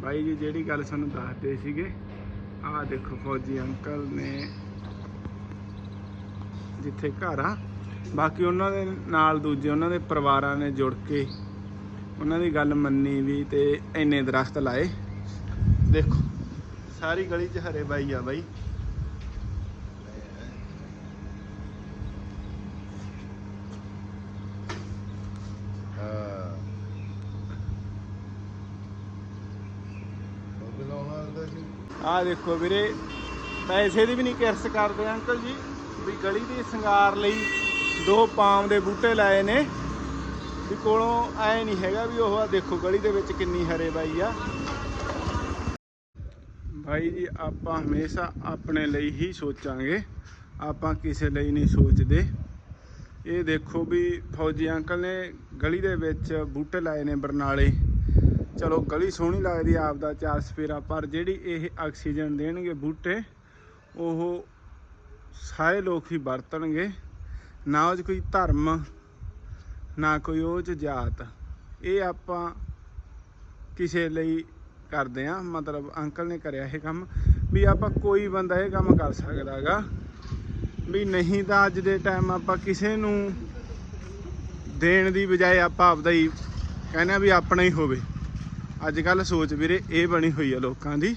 ਬਾਈ ਜੀ, ਜਿਹੜੀ ਗੱਲ ਸਾਨੂੰ ਦੱਸਦੇ ਸੀਗੇ, ਆਹ ਦੇਖੋ ਫੌਜੀ ਅੰਕਲ ਨੇ ਜਿੱਥੇ ਘਰ ਆ। ਬਾਕੀ ਉਹਨਾਂ ਦੇ ਨਾਲ ਦੂਜੇ ਉਹਨਾਂ ਦੇ ਪਰਿਵਾਰਾਂ ਨੇ ਜੁੜ ਕੇ ਉਹਨਾਂ ਦੀ ਗੱਲ ਮੰਨੀ ਵੀ ਤੇ ਇੰਨੇ ਦਰਖਤ ਲਾਏ। ਦੇਖੋ, ਸਾਰੀ ਗਲੀ 'ਚ ਹਰੇ ਬਾਈ ਆ ਬਾਈ ਹਾਂ ਉਹ ਲਾਉਣਾ ਹੁੰਦਾ ਸੀ ਆਹ ਦੇਖੋ ਵੀਰੇ, ਪੈਸੇ ਦੀ ਵੀ ਨਹੀਂ ਕਿਰਸ ਕਰਦੇ ਅੰਕਲ ਜੀ, ਵੀ ਗਲੀ ਦੀ ਸ਼ਿੰਗਾਰ ਲਈ ਦੋ ਪਾਮ ਦੇ ਬੂਟੇ ਲਾਏ ਨੇ। ਵੀ ਕੋਲੋਂ ਐ ਨਹੀਂ ਹੈਗਾ ਵੀ ਉਹ ਆ ਦੇਖੋ ਗਲੀ ਦੇ ਵਿੱਚ ਕਿੰਨੀ ਹਰੇ ਬਾਈ ਆ। ਭਾਈ ਜੀ, ਆਪਾਂ ਹਮੇਸ਼ਾ ਆਪਣੇ ਲਈ ਹੀ ਸੋਚਾਂਗੇ। ਆਪਾਂ ਕਿਸੇ ਲਈ ਨਹੀਂ ਸੋਚਦੇ। ਇਹ ਦੇਖੋ ਵੀ ਫੌਜੀ ਅੰਕਲ ਨੇ ਗਲੀ ਦੇ ਵਿੱਚ ਬੂਟੇ ਲਾਏ ਨੇ ਬਰਨਾਲੇ। ਚਲੋ ਗਲੀ ਸੋਹਣੀ ਲੱਗਦੀ ਆ ਆਪਦਾ ਚਾਰ ਸਫੇਰਾ ਪਰ ਜਿਹੜੀ ਇਹ ਆਕਸੀਜਨ ਦੇਣਗੇ ਬੂਟੇ, ਉਹ ਸਾਰੇ ਲੋਕ ਹੀ ਵਰਤਣਗੇ। ਨਾ ਉਹ 'ਚ ਕੋਈ ਧਰਮ, ਨਾ ਕੋਈ ਉਹ 'ਚ ਜਾਤ। ਇਹ ਆਪਾਂ ਕਿਸੇ ਲਈ ਕਰਦੇ ਆ, ਮਤਲਬ ਅੰਕਲ ਨੇ ਕਰਿਆ ਇਹ ਕੰਮ, ਵੀ ਆਪਾਂ ਕੋਈ ਬੰਦਾ ਇਹ ਕੰਮ ਕਰ ਸਕਦਾਗਾ ਵੀ ਨਹੀਂ ਤਾਂ ਅੱਜ ਦੇ ਟਾਈਮ ਆਪਾਂ ਕਿਸੇ ਨੂੰ ਦੇਣ ਦੀ ਬਜਾਏ ਆਪਾਂ ਆਪਦਾ ਹੀ ਕਹਿੰਦੇ ਆ ਵੀ ਆਪਣਾ ਹੀ ਹੋਵੇ। ਅੱਜ ਕੱਲ ਸੋਚ ਵੀਰੇ ਇਹ ਬਣੀ ਹੋਈ ਆ ਲੋਕਾਂ ਦੀ।